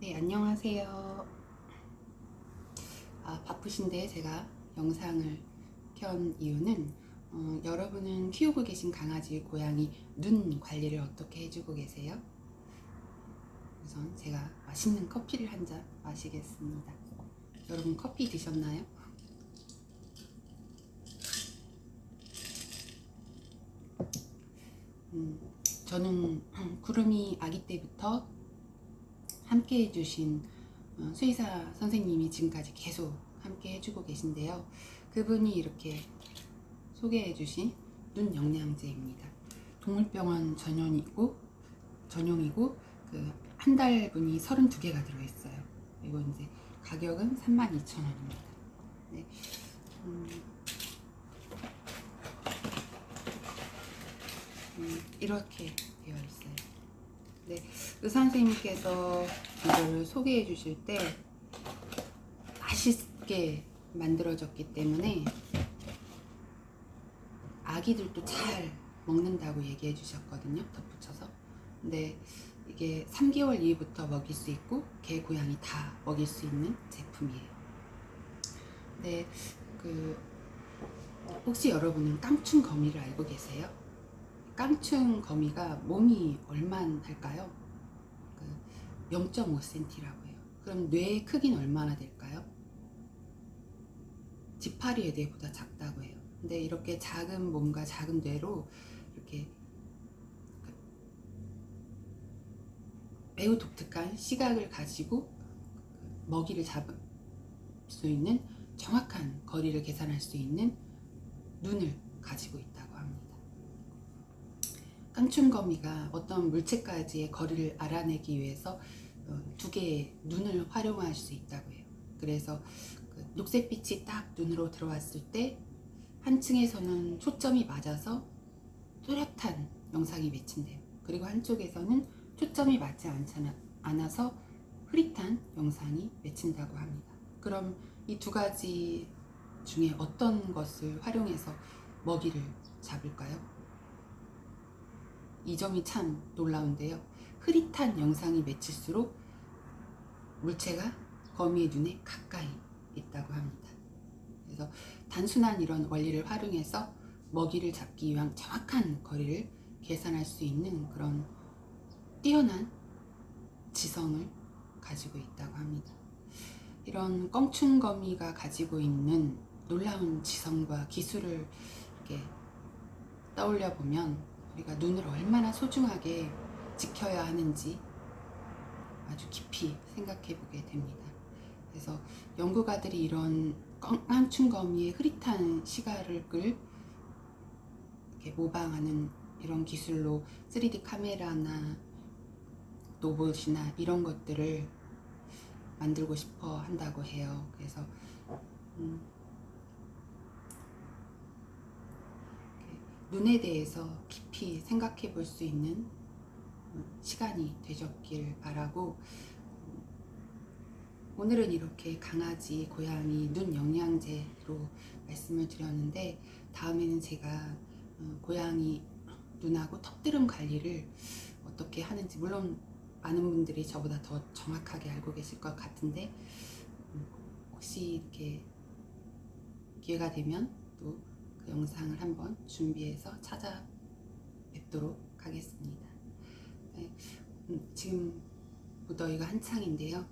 네, 안녕하세요. 아, 바쁘신데 제가 영상을 켠 이유는 어, 여러분은 키우고 계신 강아지, 고양이 눈 관리를 어떻게 해주고 계세요? 우선 제가 맛있는 커피를 한 잔 마시겠습니다. 여러분 커피 드셨나요? 음, 저는 구름이 아기 때부터 함께 해주신 어, 수의사 선생님이 지금까지 계속 함께 해주고 계신데요. 그분이 이렇게 소개해 주신 눈 영양제입니다. 동물병원 전용이고 전용이고 그 한 달분이 32개가 들어있어요. 이거 이제 가격은 32,000원입니다. 네. 음, 음, 이렇게 되어 있어요. 네, 의사 선생님께서 이거를 소개해 주실 때 맛있게 만들어졌기 때문에 아기들도 잘 먹는다고 얘기해 주셨거든요. 덧붙여서. 근데 이게 3개월 이후부터 먹일 수 있고 개, 고양이 다 먹일 수 있는 제품이에요. 네, 그 혹시 여러분은 깡충 거미를 알고 계세요? 깡충 거미가 몸이 할까요? 그 0.5cm라고 해요. 그럼 뇌의 크기는 얼마나 될까요? 지파리의 뇌보다 작다고 해요. 근데 이렇게 작은 몸과 작은 뇌로 이렇게 그 매우 독특한 시각을 가지고 그 먹이를 잡을 수 있는 정확한 거리를 계산할 수 있는 눈을 가지고 있다고. 깡충거미가 어떤 물체까지의 거리를 알아내기 위해서 어, 두 개의 눈을 활용할 수 있다고 해요. 그래서 그 녹색빛이 딱 눈으로 들어왔을 때 한 층에서는 초점이 맞아서 뚜렷한 영상이 맺힌대요. 그리고 한쪽에서는 초점이 맞지 않아서 흐릿한 영상이 맺힌다고 합니다. 그럼 이 두 가지 중에 어떤 것을 활용해서 먹이를 잡을까요? 이 점이 참 놀라운데요. 흐릿한 영상이 맺힐수록 물체가 거미의 눈에 가까이 있다고 합니다. 그래서 단순한 이런 원리를 활용해서 먹이를 잡기 위한 정확한 거리를 계산할 수 있는 그런 뛰어난 지성을 가지고 있다고 합니다. 이런 껑충거미가 가지고 있는 놀라운 지성과 기술을 이렇게 떠올려 보면 우리가 눈을 얼마나 소중하게 지켜야 하는지 아주 깊이 생각해 보게 됩니다. 그래서 연구가들이 이런 깡충거미의 흐릿한 시각을 모방하는 이런 기술로 3D 카메라나 로봇이나 이런 것들을 만들고 싶어 한다고 해요. 그래서 음, 눈에 대해서 깊이 생각해 볼 수 있는 시간이 되셨길 바라고 오늘은 이렇게 강아지, 고양이 눈 영양제로 말씀을 드렸는데 다음에는 제가 어, 고양이 눈하고 턱드름 관리를 어떻게 하는지 물론 많은 분들이 저보다 더 정확하게 알고 계실 것 같은데 음, 혹시 이렇게 기회가 되면 또그 영상을 한번 준비해서 찾아뵙도록 하겠습니다. 네, 음, 지금 무더위가 한창인데요.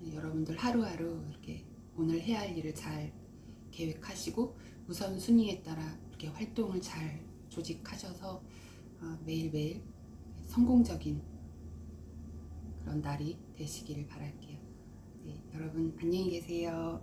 네, 여러분들 하루하루 이렇게 오늘 해야 할 일을 잘 계획하시고 우선 순위에 따라 이렇게 활동을 잘 조직하셔서 어, 매일매일 성공적인 그런 날이 되시기를 바랄게요. 네, 여러분 안녕히 계세요.